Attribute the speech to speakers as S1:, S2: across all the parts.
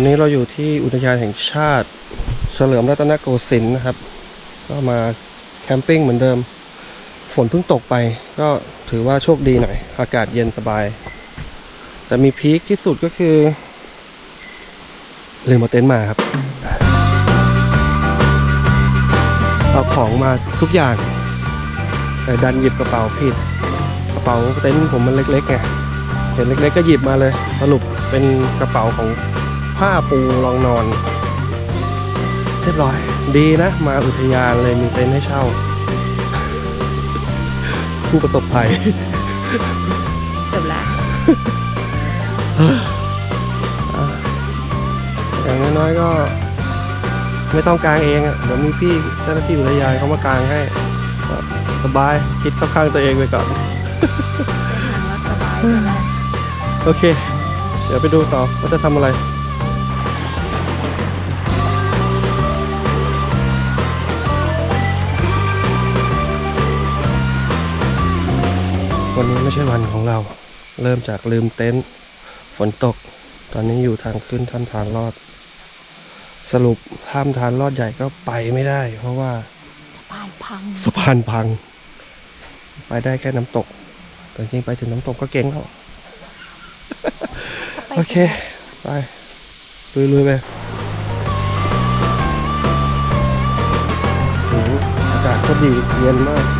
S1: อนนี้เราอยู่ที่อุทยานแห่งชาติ เฉลิมรัตนโกสินทร์นะครับ ก็มาแคมปิ้งเหมือนเดิม ฝนเพิ่งตกไป ก็ถือว่าโชคดีหน่อย อากาศเย็นสบาย แต่มีพีคที่สุดก็คือลืมเอาเต็นท์มาครับ เอาของมาทุกอย่าง แต่ดันหยิบกระเป๋าผิด กระเป๋าเต็นท์ผมมันเล็กๆไงเห็นเล็กๆก็หยิบมาเลย สรุปเป็นกระเป๋าของ ผ้าปูรองนอน เรียบร้อย ดีนะ มาอุทยานเลยมีเต็นท์ให้เช่า ผู้ประสบภัย
S2: จบแล้ว
S1: อย่างน้อยๆก็ ไม่ต้องกางเองอะ่ะเดี๋ยวมีพี่เจ้าหน้าที่อุทยานเขามากางให้ก็สบายคิดเข้าข้างตัวเองไปก่อน
S2: สบายใช่ไหม
S1: โอเค เดี๋ยวไปดูต่อว่าจะทำอะไร วันนี้ไม่ใช่วันของเรา เริ่มจากลืมเต็นท์ฝนตก ตอนนี้อยู่ทางขึ้นถ้ำทานรอด สรุปถ้ำทานรอดใหญ่ก็ไปไม่ได้ เพราะว่า
S2: ปานพัง
S1: สะพานพัง ไปได้แค่น้ำตก แต่จริงๆไปถึงน้ำตกก็เก่งแล้ว โอเค ไปลุยๆไปโอ้โหอากาศก็ดีเย็นมาก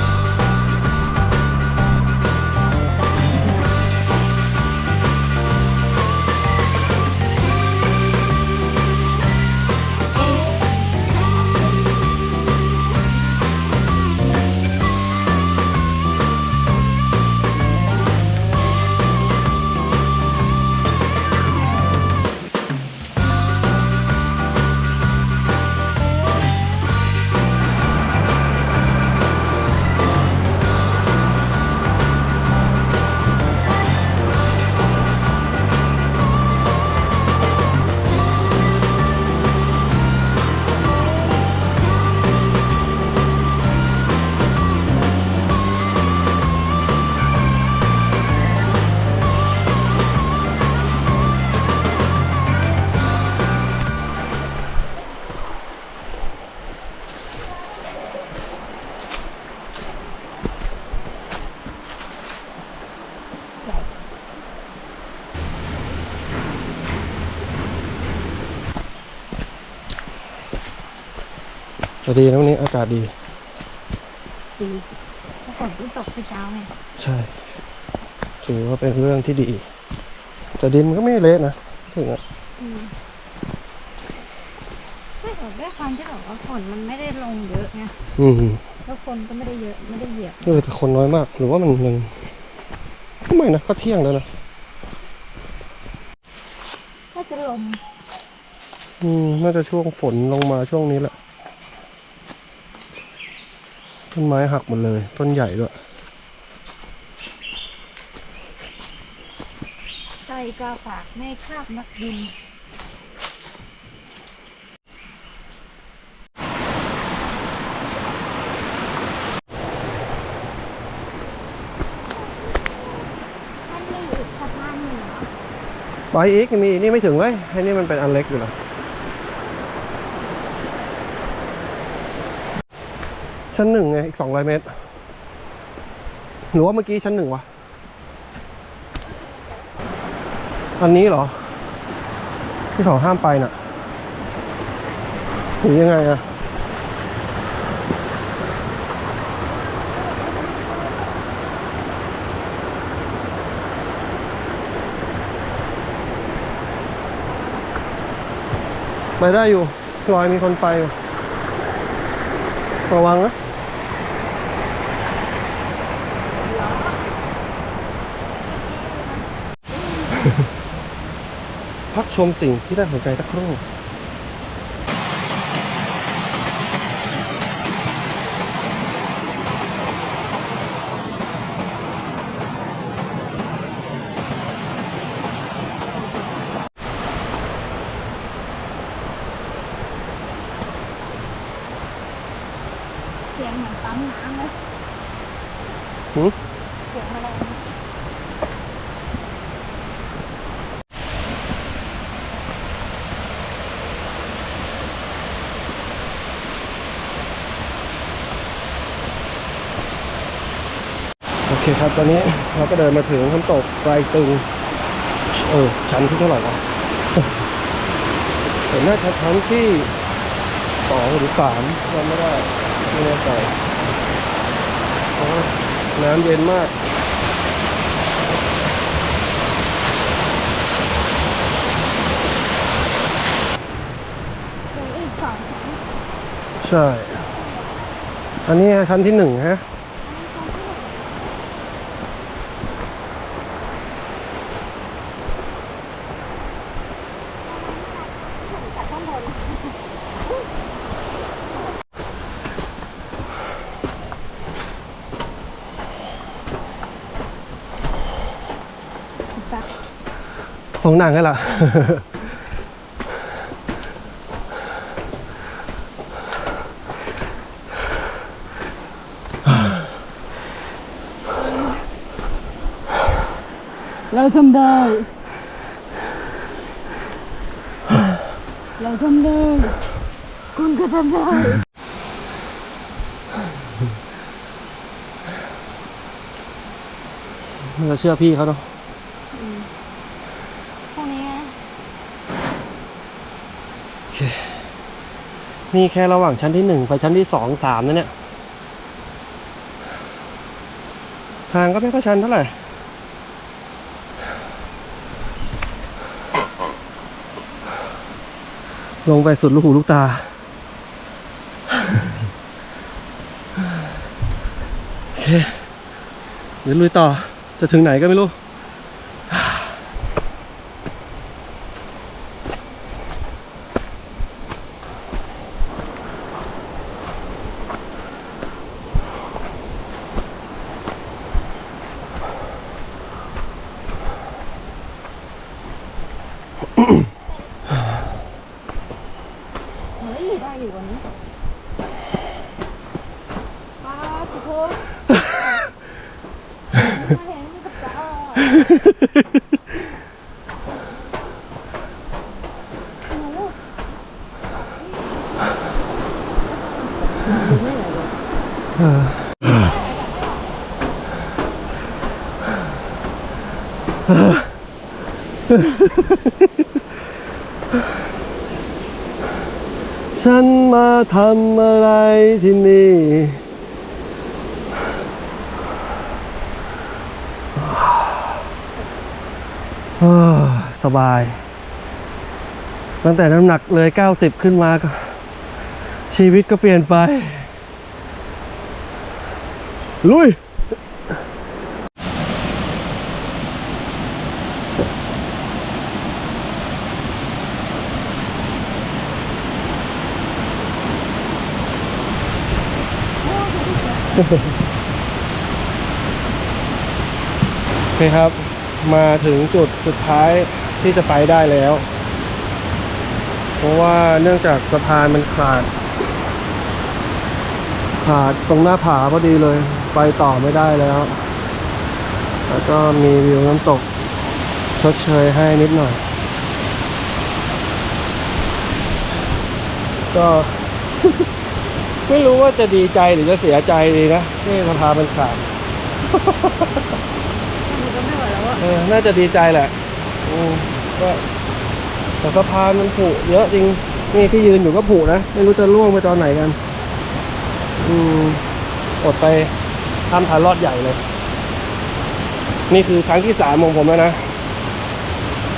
S1: จะดีนะวันนี้อากาศดี
S2: ดีเพราะฝนเพิ่งตกเมื่อเช้าไง
S1: ใช่ ถือว่าเป็นเรื่องที่ดี แต่ดินมันก็ไม่เละนะถึงอะ
S2: ไม่ออกด้วยความที่แบบว่าฝนมันไม่ได้ลงเยอะไง
S1: อืม
S2: แล้วคนก็ไม่ได้เยอะไม่ได้เหยียบ
S1: เออแต่คนน้อยมาก หรือว่ามันยังไม่นะก็เที่ยงแล้วนะ
S2: ก็จะลม
S1: อืมน่าจะช่วงฝนลงมาช่วงนี้แหละ ต้นไม้หักหมดเลย ต้นใหญ่ด้วย
S2: ใส่กาฝากแม่คาบนักบินมันมีอีกสะพานหนึ่ง
S1: ไปอีกมีนี่ไม่ถึงเลยไอ้นี่มันเป็นอันเล็กอยู่นะ ชั้นหนึ่งไง อีกสองร้อยเมตร หรือว่าเมื่อกี้ชั้นหนึ่งวะ อันนี้เหรอ ที่เขาห้ามไปน่ะหรือยังไงอะไปได้อยู่ลอยมีคนไปอยู่ระวังนะ ชมสิ่งที่น่าสนใจสักครู่
S2: เสียงเหมือนปั๊มน้ำเลย
S1: หือ
S2: เสียงอะไร
S1: เคครับตอนนี้เราก็เดินมาถึงน้ำตกไกลตึง เออ ชั้นที่เท่าไหร่วะเห็นน่าจะชั้นที่สองหรือสามจำไม่ได้ไม่แน่ใจโอ้ยน้ำเย็นมาก
S2: เหลืออีกสองชั้น
S1: ใช่ อันนี้ชั้นที่หนึ่งฮะ
S2: จากข้างบน
S1: ของหนังนี่แหละ
S2: เราทำได้ เราทำได้ คุณก็ทำได้
S1: มันจะเชื่อพี่เขาเนาะ
S2: พวกนี้นะ
S1: โอเค นี่แค่ระหว่างชั้นที่หนึ่งไปชั้นที่สองสามนะเนี่ย ทางก็ไม่ค่อยชันเท่าไหร่ลงไปสุดลูกหูลูกตา โอเค เดี๋ยวลุยต่อ จะถึงไหนก็ไม่รู้
S2: เฮ้ยได้อยู่วันนี้ป้าทุกคน มาเห็นกับตาหนู
S1: ฉัน มาทำอะไรที่นี่ สบาย ตั้งแต่น้ำหนักเลย 90 ขึ้นมาก็ ชีวิตก็เปลี่ยนไป ลุย โอเคครับ มาถึงจุดสุดท้ายที่จะไปได้แล้ว เพราะว่าเนื่องจากสะพานมันขาด ขาดตรงหน้าผาพอดีเลย ไปต่อไม่ได้แล้ว แล้วก็มีวิวน้ำตกชดเชยให้นิดหน่อย ก็ ไม่รู้ว่าจะดีใจหรือจะเสียใจดีนะที่สะพานมันขาด
S2: หนูก็ไม่ไหวแล้วอะ
S1: เออน่าจะดีใจแหละอืมก็แต่สะพานมันผุเยอะจริง นี่ที่ยืนอยู่ก็ผุนะ ไม่รู้จะล่วงไปตอนไหนกัน อืมอดไปข้ามทานรอดใหญ่เลย นี่คือครั้งที่สามของผมแล้วนะ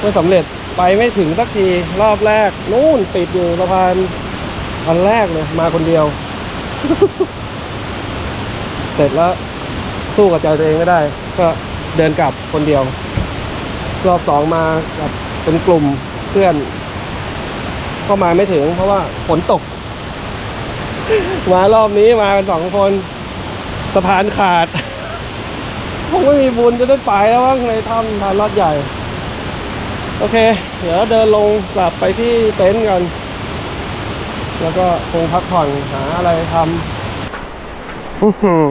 S1: ไม่สำเร็จไปไม่ถึงสักทีรอบแรก นู่นติดอยู่สะพานวันแรกเลยมาคนเดียว เสร็จแล้วสู้กับใจตัวเองไม่ได้ ก็เดินกลับคนเดียว รอบสองมากับเป็นกลุ่มเพื่อน ก็มาไม่ถึง เพราะว่าฝนตก มารอบนี้มากันสองคนสะพานขาดคงไม่มีบุญจะได้ไปแล้วมั้งในถ้ำทานลอดใหญ่ โอเค เดี๋ยวเดินลงกลับไปที่เต็นท์กัน แล้วก็คงพักผ่อนหาอะไรทำอื้อหือ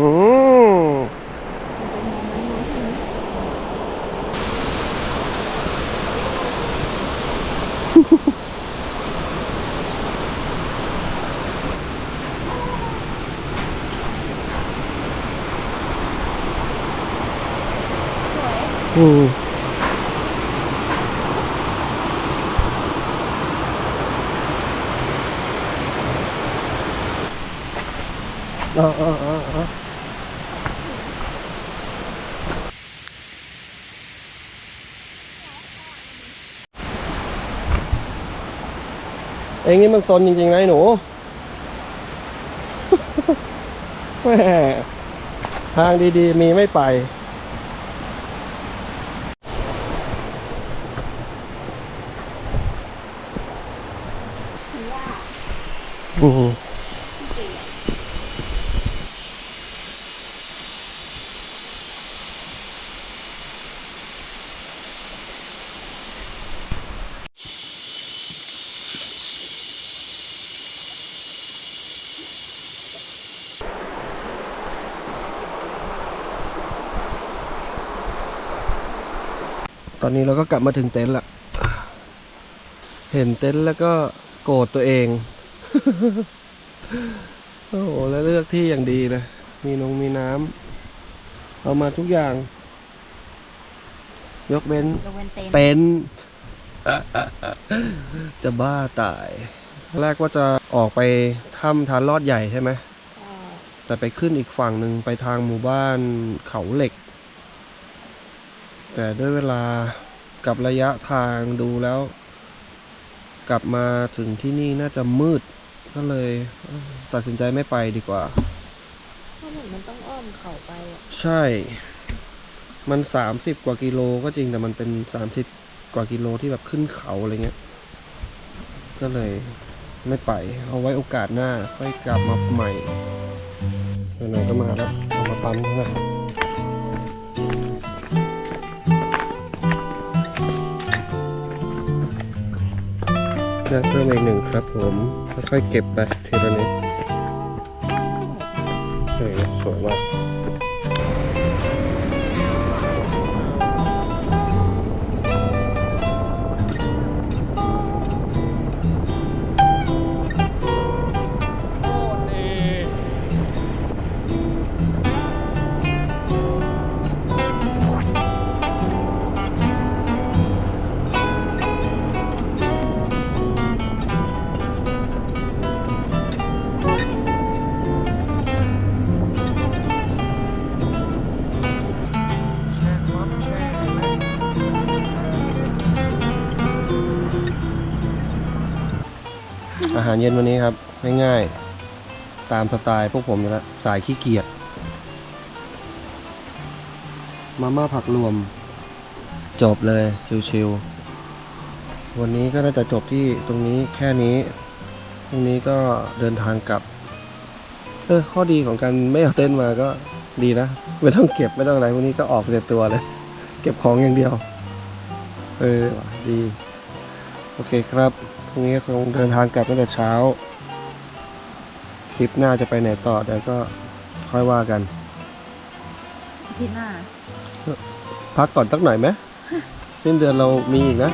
S1: อืมอ๋ออ๋ออ๋ออ๋อ เองนี่มันซนจริงๆนะไอ้หนูแหม่ทางดีๆ มีไม่ไป อืม ตอนนี้เราก็กลับมาถึงเต็นท์ละ เห็นเต็นท์แล้วก็โกรธตัวเอง โอ้โห แล้วเลือกที่อย่างดีเลยมีนงมีน้ำ เอามาทุกอย่าง ยกเว้น
S2: ยกเว้นเต็นท์
S1: เต็นท์จะบ้าตาย แรกว่าจะออกไปถ้ำทานลอดใหญ่ใช่ไหม
S2: เอ่อ
S1: แต่ไปขึ้นอีกฝั่งหนึ่งไปทางหมู่บ้านเขาเหล็ก แต่ด้วยเวลากับระยะทางดูแล้ว กลับมาถึงที่นี่น่าจะมืด ก็เลยเอ้อตัดสินใจไม่ไปดีกว่า
S2: เพราะเหมือนมันต้องอ้อมเขาไปอะ
S1: ใช่ มันสามสิบกว่ากิโลก็จริงแต่มันเป็นสามสิบกว่ากิโลที่แบบขึ้นเขาอะไรเงี้ย ก็เลยไม่ไป เอาไว้โอกาสหน้า ค่อยกลับมาใหม่ไหนๆก็มาแล้วเอามาปั๊มนะ เลือกเพิ่มอีกหนึ่งครับผมค่อยๆเก็บไปาหารเย็นวันนี้ครับ ง่ายๆ ตามสไตล์พวกผมอยู่แล้วสายขี้เกียจมาม่าผักรวม จบเลย ชิวๆวันนี้ก็น่าจะจบที่ตรงนี้แค่นี้พรุ่งนี้ก็เดินทางกลับ เออ ข้อดีของการไม่เอาเต้นมาก็ดีนะ ไม่ต้องเก็บไม่ต้องอะไรพวกนี้ก็ออกเต็มตัวเลย เก็บของอย่างเดียว เออ ดี โอเคครับ พรุ่งนี้คงเดินทางกลับตั้งแต่เช้าทริปหน้าจะไปไหนต่อเดี๋ยวก็ค่อยว่ากัน
S2: อาทิตย์หน้า
S1: พักก่อนสักหน่อยไหมสิ้นเดือนเรามีอีกนะ